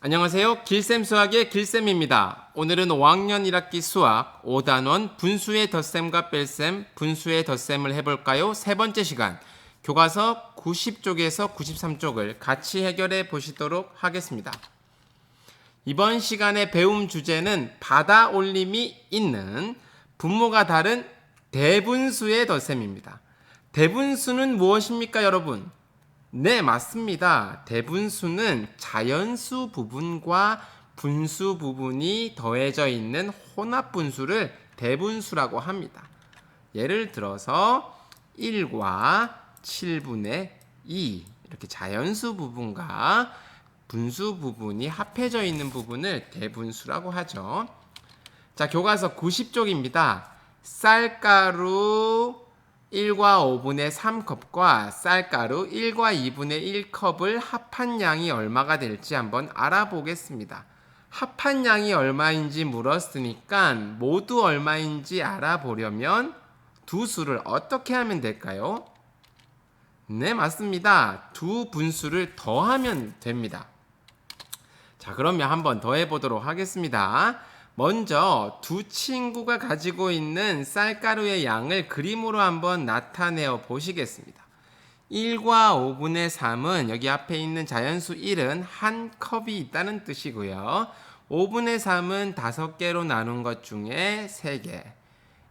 안녕하세요. 길쌤 수학의 길쌤입니다. 오늘은 5학년 1학기 수학 5단원 분수의 덧셈과 뺄셈, 분수의 덧셈을 해볼까요? 세 번째 시간. 교과서 90쪽에서 93쪽을 같이 해결해 보시도록 하겠습니다. 이번 시간의 배움 주제는 받아 올림이 있는 분모가 다른 대분수의 덧셈입니다. 대분수는 무엇입니까, 여러분? 네, 맞습니다. 대분수는 자연수 부분과 분수 부분이 더해져 있는 혼합분수를 대분수라고 합니다. 예를 들어서 1과 7분의 2 이렇게 자연수 부분과 분수 부분이 합해져 있는 부분을 대분수라고 하죠. 자, 교과서 90쪽입니다. 쌀가루 1과 5분의 3컵과 쌀가루 1과 2분의 1컵을 합한 양이 얼마가 될지 한번 알아보겠습니다. 합한 양이 얼마인지 물었으니까 모두 얼마인지 알아보려면 두 수를 어떻게 하면 될까요? 네, 맞습니다. 두 분수를 더하면 됩니다. 자, 그러면 한번 더해 보도록 하겠습니다. 먼저 두 친구가 가지고 있는 쌀가루의 양을 그림으로 한번 나타내어 보시겠습니다. 1과 5분의 3은 여기 앞에 있는 자연수 1은 한 컵이 있다는 뜻이고요. 5분의 3은 5개로 나눈 것 중에 3개.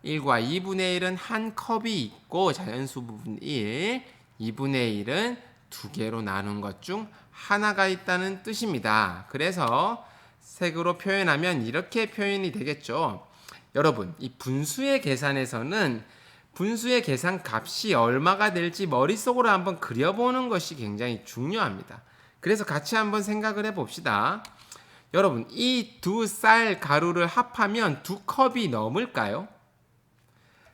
1과 2분의 1은 한 컵이 있고 자연수 부분 1, 2분의 1은 두 개로 나눈 것 중 하나가 있다는 뜻입니다. 그래서 색으로 표현하면 이렇게 표현이 되겠죠. 여러분, 이 분수의 계산에서는 분수의 계산 값이 얼마가 될지 머릿속으로 한번 그려보는 것이 굉장히 중요합니다. 그래서 같이 한번 생각을 해봅시다. 여러분, 이 두 쌀 가루를 합하면 두 컵이 넘을까요?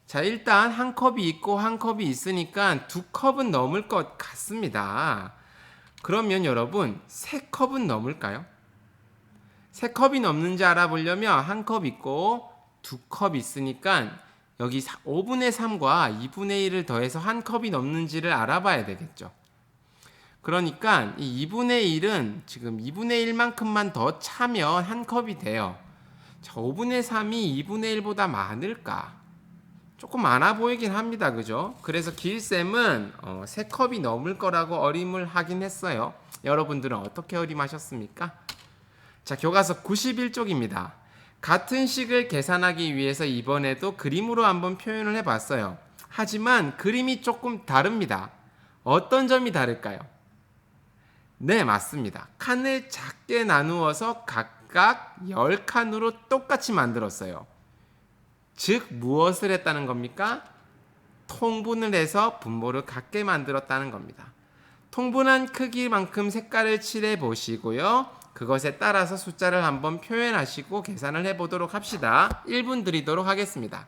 자, 일단 한 컵이 있고 한 컵이 있으니까 두 컵은 넘을 것 같습니다. 그러면 여러분, 세 컵은 넘을까요? 세 컵이 넘는지 알아보려면 한 컵 있고 두 컵 있으니까 여기 5분의 3과 2분의 1을 더해서 한 컵이 넘는지를 알아봐야 되겠죠. 그러니까 이 2분의 1은 지금 2분의 1만큼만 더 차면 한 컵이 돼요. 자, 5분의 3이 2분의 1보다 많을까? 조금 많아 보이긴 합니다. 그죠? 그래서 길쌤은 어, 3컵이 넘을 거라고 어림을 하긴 했어요. 여러분들은 어떻게 어림하셨습니까? 자, 교과서 91쪽입니다. 같은 식을 계산하기 위해서 이번에도 그림으로 한번 표현을 해 봤어요. 하지만 그림이 조금 다릅니다. 어떤 점이 다를까요? 네, 맞습니다. 칸을 작게 나누어서 각각 10칸으로 똑같이 만들었어요. 즉, 무엇을 했다는 겁니까? 통분을 해서 분모를 같게 만들었다는 겁니다. 통분한 크기만큼 색깔을 칠해 보시고요. 그것에 따라서 숫자를 한번 표현하시고 계산을 해 보도록 합시다. 1분 드리도록 하겠습니다.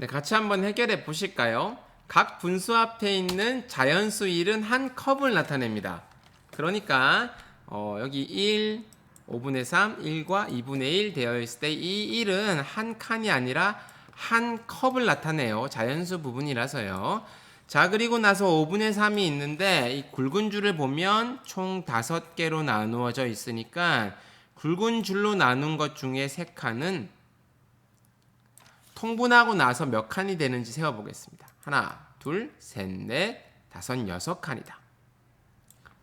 네, 같이 한번 해결해 보실까요? 각 분수 앞에 있는 자연수 1은 한 컵을 나타냅니다. 그러니까 어, 여기 1, 5분의 3, 1과 2분의 1 되어 있을 때 이 1은 한 칸이 아니라 한 컵을 나타내요. 자연수 부분이라서요. 자, 그리고 나서 5분의 3이 있는데 이 굵은 줄을 보면 총 5개로 나누어져 있으니까 굵은 줄로 나눈 것 중에 3칸은 통분하고 나서 몇 칸이 되는지 세어보겠습니다. 하나, 둘, 셋, 넷, 다섯, 여섯 칸이다.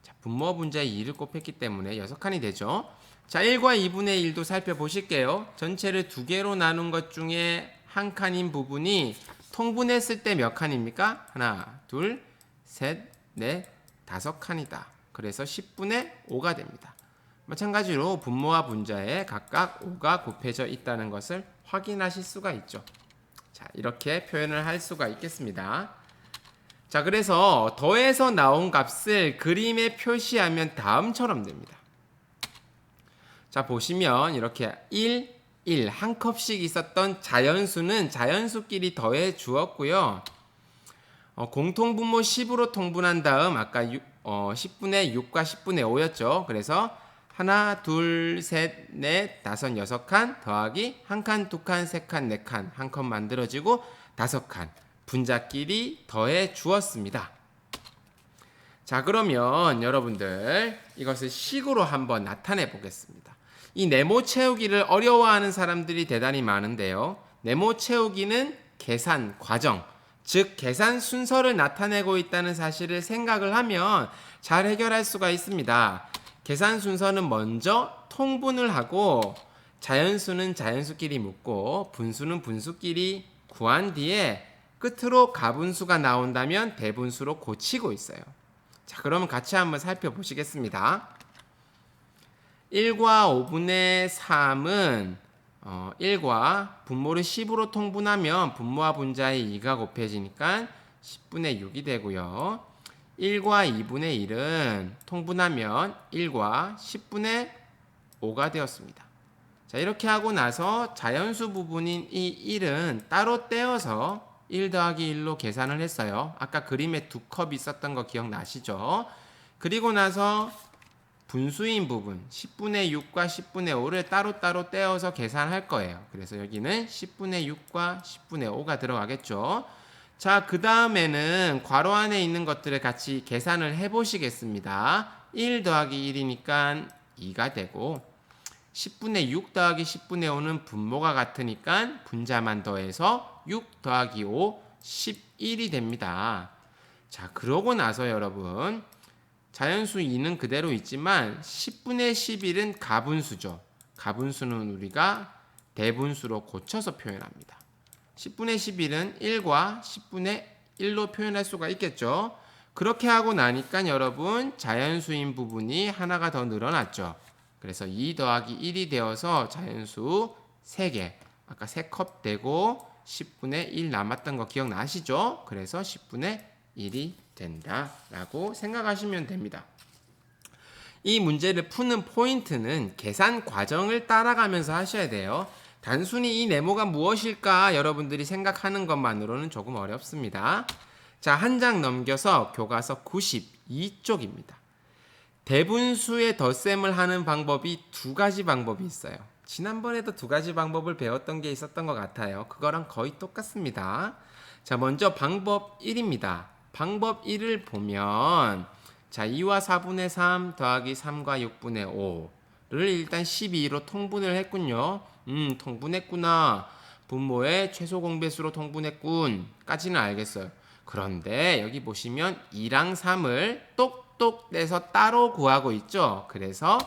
자, 분모와 분자의 2를 곱했기 때문에 6칸이 되죠. 자, 1과 2분의 1도 살펴보실게요. 전체를 두 개로 나눈 것 중에 한 칸인 부분이 통분했을 때 몇 칸입니까? 하나, 둘, 셋, 넷, 다섯 칸이다. 그래서 10분의 5가 됩니다. 마찬가지로 분모와 분자에 각각 5가 곱해져 있다는 것을 확인하실 수가 있죠. 자, 이렇게 표현을 할 수가 있겠습니다. 자, 그래서 더해서 나온 값을 그림에 표시하면 다음처럼 됩니다. 자, 보시면 이렇게 1, 1, 한 컵씩 있었던 자연수는 자연수끼리 더해 주었고요. 어, 공통분모 10으로 통분한 다음 아까 6, 어, 10분의 6과 10분의 5였죠. 그래서 하나, 둘, 셋, 넷, 다섯, 여섯 칸 더하기 한 칸, 두 칸, 세 칸, 네 칸, 한 칸 만들어지고 다섯 칸 분자끼리 더해 주었습니다. 자, 그러면 여러분들 이것을 식으로 한번 나타내 보겠습니다. 이 네모 채우기를 어려워하는 사람들이 대단히 많은데요. 네모 채우기는 계산 과정, 즉 계산 순서를 나타내고 있다는 사실을 생각을 하면 잘 해결할 수가 있습니다. 계산 순서는 먼저 통분을 하고 자연수는 자연수끼리 묶고 분수는 분수끼리 구한 뒤에 끝으로 가분수가 나온다면 대분수로 고치고 있어요. 자, 그러면 같이 한번 살펴보시겠습니다. 1과 5분의 3은 어, 1과 분모를 10으로 통분하면 분모와 분자의 2가 곱해지니까 10분의 6이 되고요. 1과 2분의 1은 통분하면 1과 10분의 5가 되었습니다. 자, 이렇게 하고 나서 자연수 부분인 이 1은 따로 떼어서 1 더하기 1로 계산을 했어요. 아까 그림에 두 컵이 있었던 거 기억나시죠? 그리고 나서 분수인 부분 10분의 6과 10분의 5를 따로따로 떼어서 계산할 거예요. 그래서 여기는 10분의 6과 10분의 5가 들어가겠죠. 자, 그 다음에는 괄호 안에 있는 것들을 같이 계산을 해 보시겠습니다. 1 더하기 1이니까 2가 되고 10분의 6 더하기 10분의 5는 분모가 같으니까 분자만 더해서 6 더하기 5 11이 됩니다. 자, 그러고 나서 여러분 자연수 2는 그대로 있지만 10분의 11은 가분수죠. 가분수는 우리가 대분수로 고쳐서 표현합니다. 10분의 11은 1과 10분의 1로 표현할 수가 있겠죠. 그렇게 하고 나니까 여러분 자연수인 부분이 하나가 더 늘어났죠. 그래서 2 더하기 1이 되어서 자연수 3개. 아까 3컵 되고 10분의 1 남았던 거 기억나시죠? 그래서 10분의 1이 된다라고 생각하시면 됩니다. 이 문제를 푸는 포인트는 계산 과정을 따라가면서 하셔야 돼요. 단순히 이 네모가 무엇일까 여러분들이 생각하는 것만으로는 조금 어렵습니다. 자, 한 장 넘겨서 교과서 92쪽입니다. 대분수의 덧셈을 하는 방법이 두 가지 방법이 있어요. 지난번에도 두 가지 방법을 배웠던 게 있었던 것 같아요. 그거랑 거의 똑같습니다. 자, 먼저 방법 1입니다. 방법 1을 보면 자, 2와 4분의 3 더하기 3과 6분의 5 를 일단 12로 통분을 했군요. 음, 통분했구나. 분모의 최소 공배수로 통분했군. 까지는 알겠어요. 그런데 여기 보시면 2랑 3을 똑똑 떼서 따로 구하고 있죠. 그래서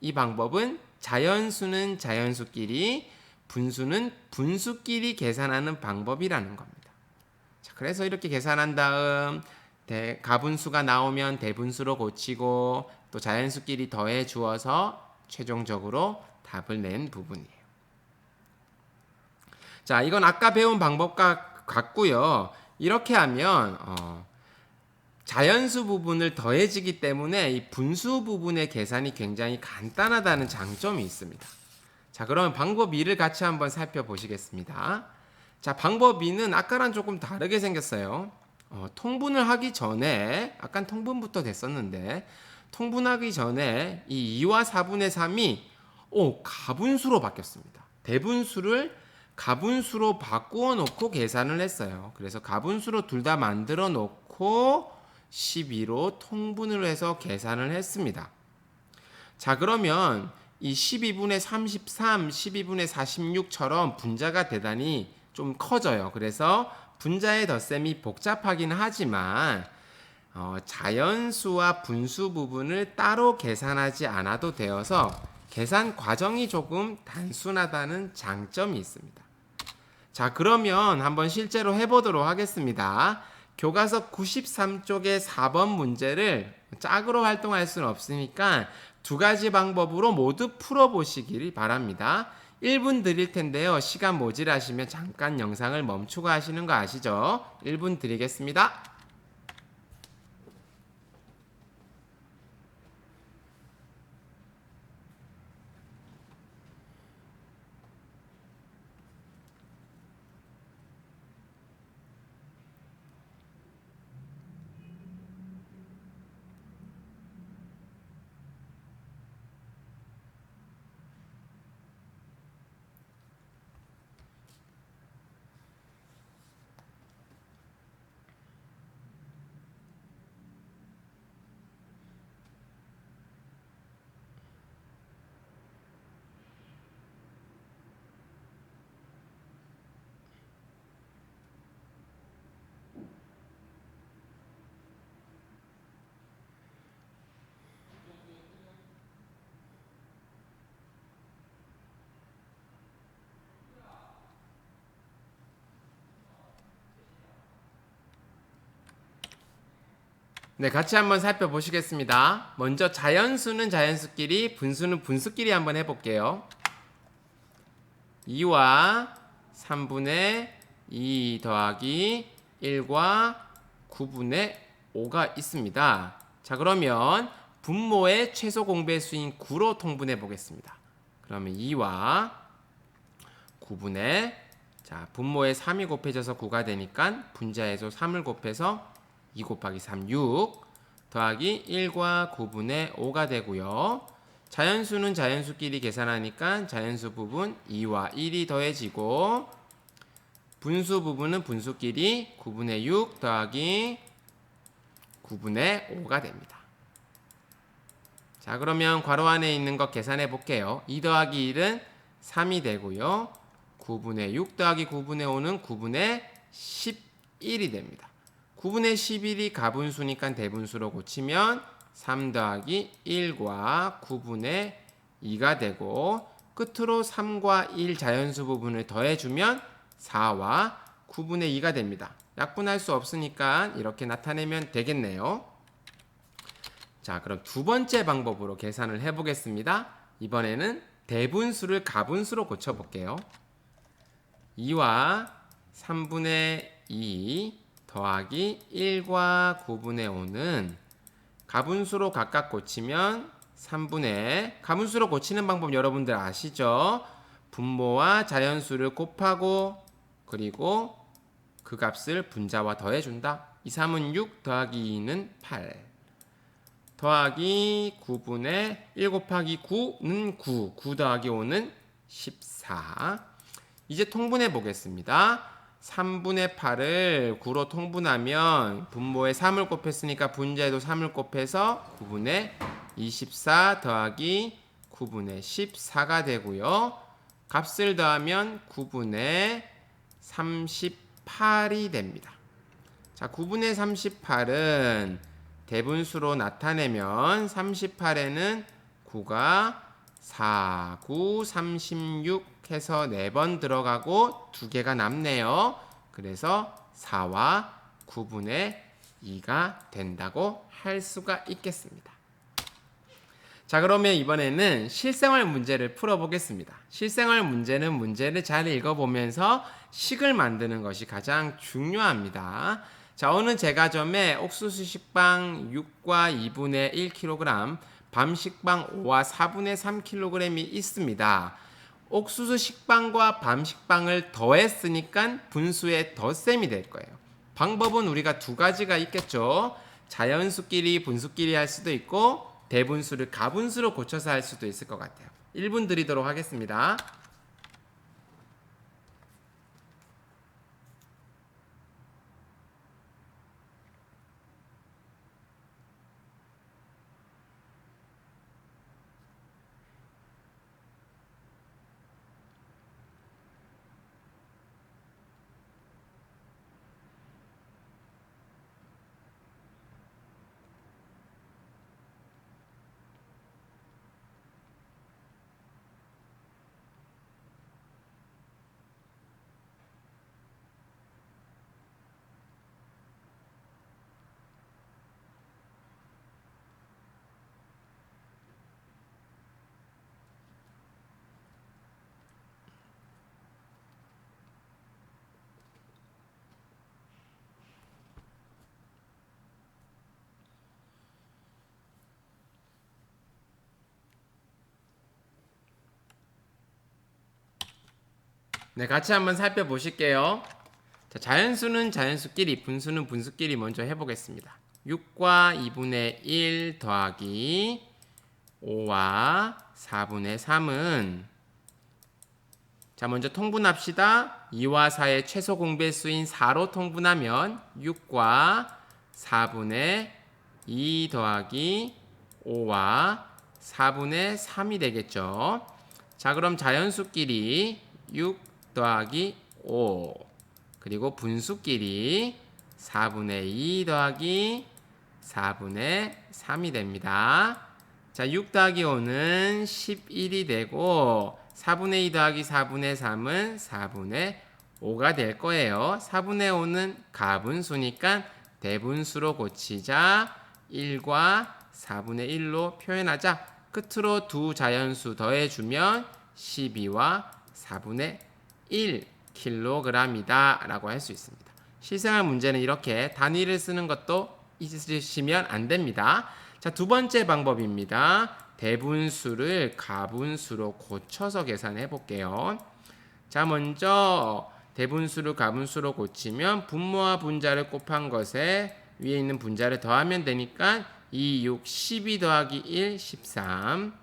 이 방법은 자연수는 자연수끼리, 분수는 분수끼리 계산하는 방법이라는 겁니다. 자, 그래서 이렇게 계산한 다음 대, 가분수가 나오면 대분수로 고치고 또 자연수끼리 더해 주어서 최종적으로 답을 낸 부분이에요. 자, 이건 아까 배운 방법과 같고요. 이렇게 하면 어, 자연수 부분을 더해지기 때문에 이 분수 부분의 계산이 굉장히 간단하다는 장점이 있습니다. 자, 그러면 방법 2를 같이 한번 살펴보시겠습니다. 자, 방법 2는 아까랑 조금 다르게 생겼어요. 어, 통분을 하기 전에, 아까 통분부터 됐었는데, 통분하기 전에 이 2와 4분의 3이 오, 가분수로 바뀌었습니다. 대분수를 가분수로 바꾸어 놓고 계산을 했어요. 그래서 가분수로 둘 다 만들어 놓고 12로 통분을 해서 계산을 했습니다. 자, 그러면 이 12분의 33, 12분의 46처럼 분자가 대단히 좀 커져요. 그래서 분자의 덧셈이 복잡하긴 하지만 어, 자연수와 분수 부분을 따로 계산하지 않아도 되어서 계산 과정이 조금 단순하다는 장점이 있습니다. 자, 그러면 한번 실제로 해보도록 하겠습니다. 교과서 93쪽의 4번 문제를 짝으로 활동할 수는 없으니까 두 가지 방법으로 모두 풀어보시길 바랍니다. 1분 드릴 텐데요. 시간 모질하시면 잠깐 영상을 멈추고 하시는 거 아시죠? 1분 드리겠습니다. 네, 같이 한번 살펴보시겠습니다. 먼저 자연수는 자연수끼리, 분수는 분수끼리 한번 해볼게요. 2와 3분의 2 더하기 1과 9분의 5가 있습니다. 자, 그러면 분모의 최소 공배수인 9로 통분해 보겠습니다. 그러면 2와 9분의 자, 분모에 3이 곱해져서 9가 되니까 분자에서 3을 곱해서 2 곱하기 3, 6 더하기 1과 9분의 5가 되고요. 자연수는 자연수끼리 계산하니까 자연수 부분 2와 1이 더해지고 분수 부분은 분수끼리 9분의 6 더하기 9분의 5가 됩니다. 자 그러면 괄호 안에 있는 것 계산해 볼게요. 2 더하기 1은 3이 되고요. 9분의 6 더하기 9분의 5는 9분의 11이 됩니다. 9분의 11이 가분수니까 대분수로 고치면 3 더하기 1과 9분의 2가 되고 끝으로 3과 1 자연수 부분을 더해주면 4와 9분의 2가 됩니다. 약분할 수 없으니까 이렇게 나타내면 되겠네요. 자, 그럼 두 번째 방법으로 계산을 해보겠습니다. 이번에는 대분수를 가분수로 고쳐볼게요. 2와 3분의 2 더하기 1과 9분의 5는 가분수로 각각 고치면 3분의 가분수로 고치는 방법 여러분들 아시죠? 분모와 자연수를 곱하고 그리고 그 값을 분자와 더해준다. 2, 3은 6 더하기 2는 8 더하기 9분의 1 곱하기 9는 9 9 더하기 5는 14 이제 통분해 보겠습니다. 3분의 8을 9로 통분하면 분모에 3을 곱했으니까 분자에도 3을 곱해서 9분의 24 더하기 9분의 14가 되고요. 값을 더하면 9분의 38이 됩니다. 자, 9분의 38은 대분수로 나타내면 38에는 9가 4, 9, 36 해서 4번 들어가고 2개가 남네요. 그래서 4와 9분의 2가 된다고 할 수가 있겠습니다. 자, 그러면 이번에는 실생활 문제를 풀어보겠습니다. 실생활 문제는 문제를 잘 읽어보면서 식을 만드는 것이 가장 중요합니다. 자, 어느 제과점에 옥수수 식빵 6과 2분의 1kg, 밤 식빵 5와 4분의 3kg이 있습니다. 옥수수 식빵과 밤 식빵을 더했으니까 분수의 덧셈이 될 거예요. 방법은 우리가 두 가지가 있겠죠. 자연수끼리 분수끼리 할 수도 있고 대분수를 가분수로 고쳐서 할 수도 있을 것 같아요. 1분 드리도록 하겠습니다. 네, 같이 한번 살펴보실게요. 자, 자연수는 자연수끼리, 분수는 분수끼리 먼저 해보겠습니다. 6과 2분의 1 더하기 5와 4분의 3은 자, 먼저 통분합시다. 2와 4의 최소 공배수인 4로 통분하면 6과 4분의 2 더하기 5와 4분의 3이 되겠죠. 자, 그럼 자연수끼리 6 더하기 5 그리고 분수끼리 4분의 2 더하기 4분의 3이 됩니다. 자, 6 더하기 5는 11이 되고 4분의 2 더하기 4분의 3은 4분의 5가 될 거예요. 4분의 5는 가분수니까 대분수로 고치자 1과 4분의 1로 표현하자 끝으로 두 자연수 더해주면 12와 4분의 1 킬로그램이다 라고 할 수 있습니다. 실생활 문제는 이렇게 단위를 쓰는 것도 잊으시면 안 됩니다. 자, 두 번째 방법입니다. 대분수를 가분수로 고쳐서 계산해 볼게요. 자, 먼저 대분수를 가분수로 고치면 분모와 분자를 곱한 것에 위에 있는 분자를 더하면 되니까 2, 6, 12 더하기 1, 13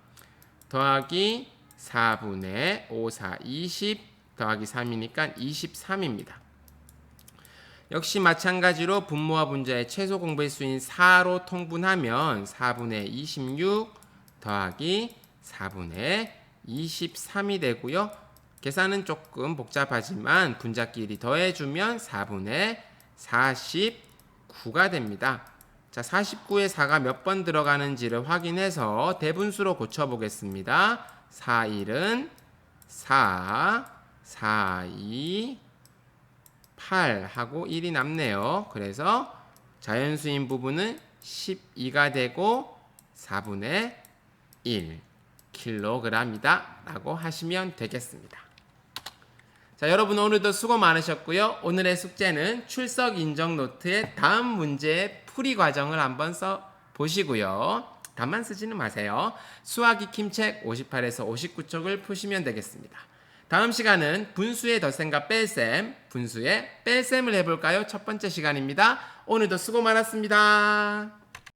더하기 4분의 5, 4, 20 더하기 3이니까 23입니다. 역시 마찬가지로 분모와 분자의 최소 공배수인 4로 통분하면 4분의 26 더하기 4분의 23이 되고요. 계산은 조금 복잡하지만 분자끼리 더해주면 4분의 49가 됩니다. 자, 49에 4가 몇 번 들어가는지를 확인해서 대분수로 고쳐보겠습니다. 4, 1은 4, 4, 2, 8 하고 1이 남네요. 그래서 자연수인 부분은 12가 되고 4분의 1 킬로그램이다 라고 하시면 되겠습니다. 자, 여러분 오늘도 수고 많으셨고요. 오늘의 숙제는 출석 인정 노트의 다음 문제의 풀이 과정을 한번 써 보시고요. 답만 쓰지는 마세요. 수학 익힘책 58에서 59쪽을 푸시면 되겠습니다. 다음 시간은 분수의 덧셈과 뺄셈, 분수의 뺄셈을 해볼까요? 첫 번째 시간입니다. 오늘도 수고 많았습니다.